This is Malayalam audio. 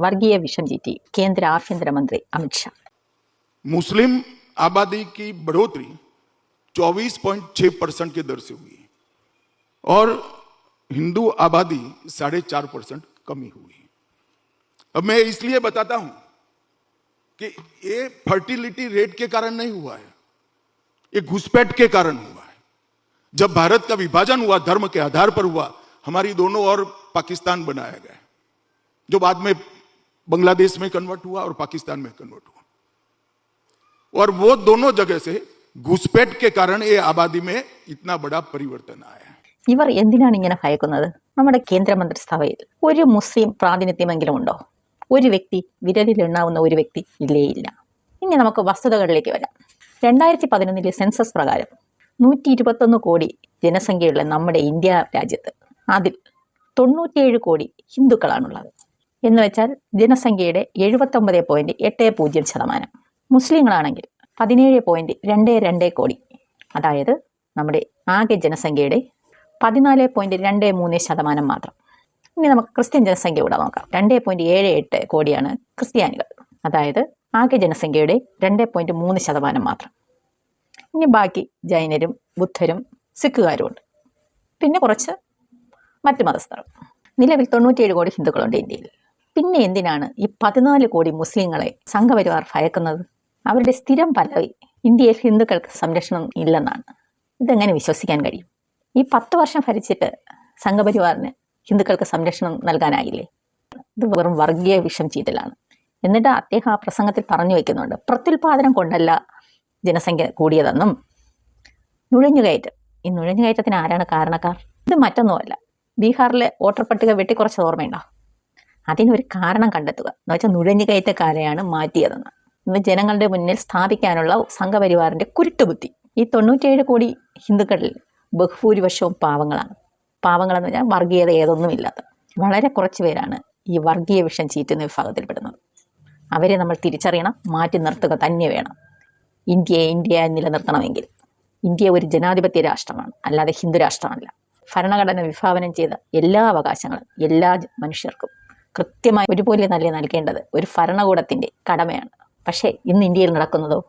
വർഗീയ വിഷം ചീറ്റി കേന്ദ്ര ആഭ്യന്തരമന്ത്രി അമിത്ഷാ मुस्लिम आबादी की बढ़ोतरी 24.6 परसेंट की दर से हुई है और हिंदू आबादी साढ़े चार परसेंट कमी हुई है अब मैं इसलिए बताता हूं कि ये फर्टिलिटी रेट के कारण नहीं हुआ है ये घुसपैठ के कारण हुआ है जब भारत का विभाजन हुआ धर्म के आधार पर हुआ हमारी दोनों और पाकिस्तान बनाया गया जो बाद में बांग्लादेश में कन्वर्ट हुआ और पाकिस्तान में कन्वर्ट हुआ और वो दोनों जगह से घुसपैठ के कारण ये आबादी में इतना बड़ा परिवर्तन आया है ഇവർ എന്തിനാണ് ഇങ്ങനെ ഭയക്കുന്നത് നമ്മുടെ കേന്ദ്രമന്ത്രിസഭയിൽ ഒരു മുസ്ലിം പ്രാതിനിധ്യമെങ്കിലും ഉണ്ടോ ഒരു വ്യക്തി വിരലിൽ എണ്ണാവുന്ന ഒരു വ്യക്തി ഇല്ലേ ഇല്ല ഇനി നമുക്ക് വസ്തുതകളിലേക്ക് വരാം രണ്ടായിരത്തി പതിനൊന്നിലെ സെൻസസ് പ്രകാരം നൂറ്റി ഇരുപത്തൊന്ന് കോടി ജനസംഖ്യയുള്ള നമ്മുടെ ഇന്ത്യ രാജ്യത്ത് അതിൽ തൊണ്ണൂറ്റിയേഴ് കോടി ഹിന്ദുക്കളാണുള്ളത് എന്ന് വെച്ചാൽ ജനസംഖ്യയുടെ എഴുപത്തൊമ്പത് പോയിന്റ് എട്ട് പൂജ്യം ശതമാനം. മുസ്ലിങ്ങളാണെങ്കിൽ പതിനേഴ് പോയിന്റ് രണ്ട് രണ്ട് കോടി. അതായത് നമ്മുടെ ആകെ ജനസംഖ്യയുടെ പതിനാല് പോയിന്റ് രണ്ട് മൂന്ന് ശതമാനം മാത്രം. ഇനി നമുക്ക് ക്രിസ്ത്യൻ ജനസംഖ്യ കൂടെ നോക്കാം. രണ്ട് പോയിന്റ് ഏഴ് എട്ട് കോടിയാണ് ക്രിസ്ത്യാനികൾ. അതായത് ആകെ ജനസംഖ്യയുടെ രണ്ട് പോയിന്റ് മൂന്ന് ശതമാനം മാത്രം. ഇനി ബാക്കി ജൈനരും ബുദ്ധരും സിഖുകാരും ഉണ്ട്. പിന്നെ കുറച്ച് മറ്റ് മതസ്ഥർ. നിലവിൽ തൊണ്ണൂറ്റിയേഴ് കോടി ഹിന്ദുക്കളുണ്ട് ഇന്ത്യയിൽ. പിന്നെ എന്തിനാണ് ഈ പതിനാല് കോടി മുസ്ലിങ്ങളെ സംഘപരിവാർ ഭയക്കുന്നത്? അവരുടെ സ്ഥിരം പല്ലവി ഇന്ത്യയിൽ ഹിന്ദുക്കൾക്ക് സംരക്ഷണം ഇല്ലെന്നാണ്. ഇതെങ്ങനെ വിശ്വസിക്കാൻ കഴിയും? ഈ പത്ത് വർഷം ഭരിച്ചിട്ട് സംഘപരിവാറിന് ഹിന്ദുക്കൾക്ക് സംരക്ഷണം നൽകാനായില്ലേ? ഇത് വെറും വർഗീയ വിഷം ചീറ്റലാണ്. എന്നിട്ട് അദ്ദേഹം ആ പ്രസംഗത്തിൽ പറഞ്ഞു വെക്കുന്നുണ്ട് പ്രത്യുൽപാദനം കൊണ്ടല്ല ജനസംഖ്യ കൂടിയതെന്നും നുഴഞ്ഞുകയറ്റം. ഈ നുഴഞ്ഞുകയറ്റത്തിന് ആരാണ് കാരണക്കാർ? ഇത് മറ്റൊന്നുമല്ല. ബീഹാറിലെ വോട്ടർ പട്ടിക വെട്ടിക്കുറച്ചത് ഓർമ്മയുണ്ടോ? അതിനൊരു കാരണം കണ്ടെത്തുക. എന്ന് വെച്ചാൽ നുഴഞ്ഞുകയറ്റക്കാരെയാണ് മാറ്റിയതെന്ന്. ഇന്ന് ജനങ്ങളുടെ മുന്നിൽ സ്ഥാപിക്കാനുള്ള സംഘപരിവാറിന്റെ കുരുട്ടുബുദ്ധി. ഈ തൊണ്ണൂറ്റിയേഴ് കോടി ഹിന്ദുക്കളിൽ ബഹുഭൂരിപക്ഷവും പാവങ്ങളാണ്. പാവങ്ങളെന്ന് പറഞ്ഞാൽ വർഗീയത ഏതൊന്നുമില്ലാത്ത. വളരെ കുറച്ച് പേരാണ് ഈ വർഗീയ വിഷം ചീറ്റുന്ന വിഭാഗത്തിൽപ്പെടുന്നത്. അവരെ നമ്മൾ തിരിച്ചറിയണം മാറ്റി നിർത്തുക തന്നെ വേണം. ഇന്ത്യയെ ഇന്ത്യ നിലനിർത്തണമെങ്കിൽ. ഇന്ത്യ ഒരു ജനാധിപത്യ രാഷ്ട്രമാണ് അല്ലാതെ ഹിന്ദു രാഷ്ട്രമല്ല. ഭരണഘടന വിഭാവനം ചെയ്ത എല്ലാ അവകാശങ്ങളും എല്ലാ മനുഷ്യർക്കും കൃത്യമായി ഒരുപോലെ നല്ല നൽകേണ്ടത് ഒരു ഭരണകൂടത്തിന്റെ കടമയാണ്. പക്ഷേ ഇന്ന് ഇന്ത്യയിൽ നടക്കുന്നതോ